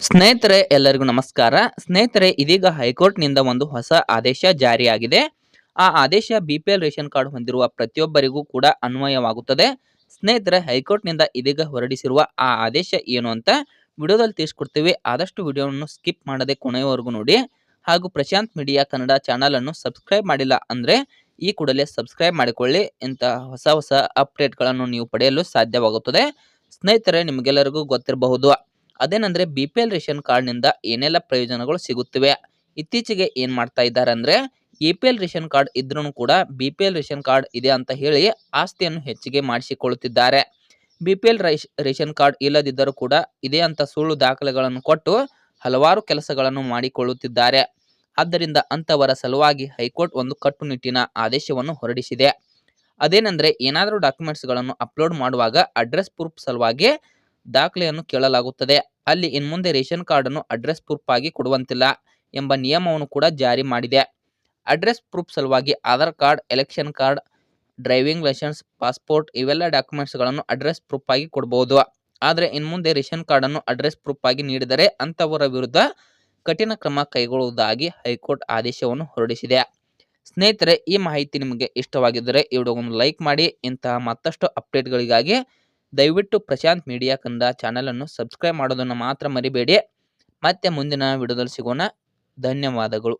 ಸ್ನೇಹಿತರೆ, ಎಲ್ಲರಿಗೂ ನಮಸ್ಕಾರ. ಸ್ನೇಹಿತರೆ, ಇದೀಗ ಹೈಕೋರ್ಟ್ನಿಂದ ಒಂದು ಹೊಸ ಆದೇಶ ಜಾರಿಯಾಗಿದೆ. ಆ ಆದೇಶ B P L ration card ಹೊಂದಿರುವ ಪ್ರತಿಯೊಬ್ಬರಿಗೂ ಕೂಡ ಅನ್ವಯವಾಗುತ್ತದೆ. ಸ್ನೇಹಿತರೆ, ಹೈಕೋರ್ಟ್ನಿಂದ ಇದೀಗ ಹೊರಡಿಸಿರುವ ಆ ಆದೇಶ ಏನು ಅಂತ ವಿಡಿಯೋದಲ್ಲಿ ತಿಳಿಸ್ಕೊಡ್ತೀವಿ. ಆದಷ್ಟು ವಿಡಿಯೋವನ್ನು ಸ್ಕಿಪ್ ಮಾಡದೆ ಕೊನೆಯವರೆಗೂ ನೋಡಿ. ಹಾಗೂ ಪ್ರಶಾಂತ್ ಮೀಡಿಯಾ ಕನ್ನಡ ಚಾನಲ್ ಅನ್ನು ಸಬ್ಸ್ಕ್ರೈಬ್ ಮಾಡಿಲ್ಲ ಅಂದ್ರೆ ಈ ಕೂಡಲೇ ಸಬ್ಸ್ಕ್ರೈಬ್ ಮಾಡಿಕೊಳ್ಳಿ. ಇಂತಹ ಹೊಸ ಹೊಸ ಅಪ್ಡೇಟ್ಗಳನ್ನು ನೀವು ಪಡೆಯಲು ಸಾಧ್ಯವಾಗುತ್ತದೆ. ಸ್ನೇಹಿತರೆ, ನಿಮಗೆಲ್ಲರಿಗೂ ಗೊತ್ತಿರಬಹುದು ಅದೇನಂದ್ರೆ ಬಿ ಪಿ ಎಲ್ ರೇಷನ್ ಕಾರ್ಡ್ನಿಂದ ಏನೆಲ್ಲ ಪ್ರಯೋಜನಗಳು ಸಿಗುತ್ತಿವೆ? ಇತ್ತೀಚೆಗೆ ಏನು ಮಾಡ್ತಾ ಇದ್ದಾರೆ ಅಂದ್ರೆ A P L ration card ಇದ್ರೂ ಕೂಡ B P L ration card ಇದೆ ಅಂತ ಹೇಳಿ ಆಸ್ತಿಯನ್ನು ಹೆಚ್ಚಿಗೆ ಮಾಡಿಸಿಕೊಳ್ಳುತ್ತಿದ್ದಾರೆ. B P L ration card ಇಲ್ಲದಿದ್ದರೂ ಕೂಡ ಇದೆ ಅಂತ ಸುಳ್ಳು ದಾಖಲೆಗಳನ್ನು ಕೊಟ್ಟು ಹಲವಾರು ಕೆಲಸಗಳನ್ನು ಮಾಡಿಕೊಳ್ಳುತ್ತಿದ್ದಾರೆ. ಆದ್ದರಿಂದ ಅಂತವರ ಸಲುವಾಗಿ ಹೈಕೋರ್ಟ್ ಒಂದು ಕಟ್ಟುನಿಟ್ಟಿನ ಆದೇಶವನ್ನು ಹೊರಡಿಸಿದೆ. ಅದೇನೆಂದ್ರೆ ಏನಾದರೂ ಡಾಕ್ಯುಮೆಂಟ್ಸ್ಗಳನ್ನು ಅಪ್ಲೋಡ್ ಮಾಡುವಾಗ ಅಡ್ರೆಸ್ ಪ್ರೂಫ್ ಸಲುವಾಗಿ ದಾಖಲೆಯನ್ನು ಕೇಳಲಾಗುತ್ತದೆ. ಅಲ್ಲಿ ಇನ್ಮುಂದೆ ರೇಷನ್ ಕಾರ್ಡ್ ಅನ್ನು ಅಡ್ರೆಸ್ ಪ್ರೂಫ್ ಆಗಿ ಕೊಡುವಂತಿಲ್ಲ ಎಂಬ ನಿಯಮವನ್ನು ಕೂಡ ಜಾರಿ ಮಾಡಿದೆ. ಅಡ್ರೆಸ್ ಪ್ರೂಫ್ ಸಲುವಾಗಿ Aadhaar card, election card, driving licence, passport ಇವೆಲ್ಲ ಡಾಕ್ಯುಮೆಂಟ್ಸ್ಗಳನ್ನು ಅಡ್ರೆಸ್ ಪ್ರೂಫ್ ಆಗಿ ಕೊಡಬಹುದು ಆದರೆ ಇನ್ಮುಂದೆ ರೇಷನ್ ಕಾರ್ಡ್ ಅನ್ನು ಅಡ್ರೆಸ್ ಪ್ರೂಫ್ ಆಗಿ ನೀಡಿದರೆ ಅಂತವರ ವಿರುದ್ಧ ಕಠಿಣ ಕ್ರಮ ಕೈಗೊಳ್ಳುವುದಾಗಿ ಹೈಕೋರ್ಟ್ ಆದೇಶವನ್ನು ಹೊರಡಿಸಿದೆ. ಸ್ನೇಹಿತರೆ, ಈ ಮಾಹಿತಿ ನಿಮಗೆ ಇಷ್ಟವಾಗಿದ್ದರೆ ಈ ವಿಡಿಯೋವನ್ನು ಲೈಕ್ ಮಾಡಿ, ಇಂತಹ ಮತ್ತಷ್ಟು ಅಪ್ಡೇಟ್ಗಳಿಗಾಗಿ ದಯವಿಟ್ಟು ಪ್ರಶಾಂತ್ ಮೀಡಿಯಾ ಕನ್ನಡ ಚಾನಲನ್ನು ಸಬ್ಸ್ಕ್ರೈಬ್ ಮಾಡೋದನ್ನು ಮಾತ್ರ ಮರಿಬೇಡಿ. ಮತ್ತೆ ಮುಂದಿನ ವಿಡಿಯೋದಲ್ಲಿ ಸಿಗೋಣ. ಧನ್ಯವಾದಗಳು.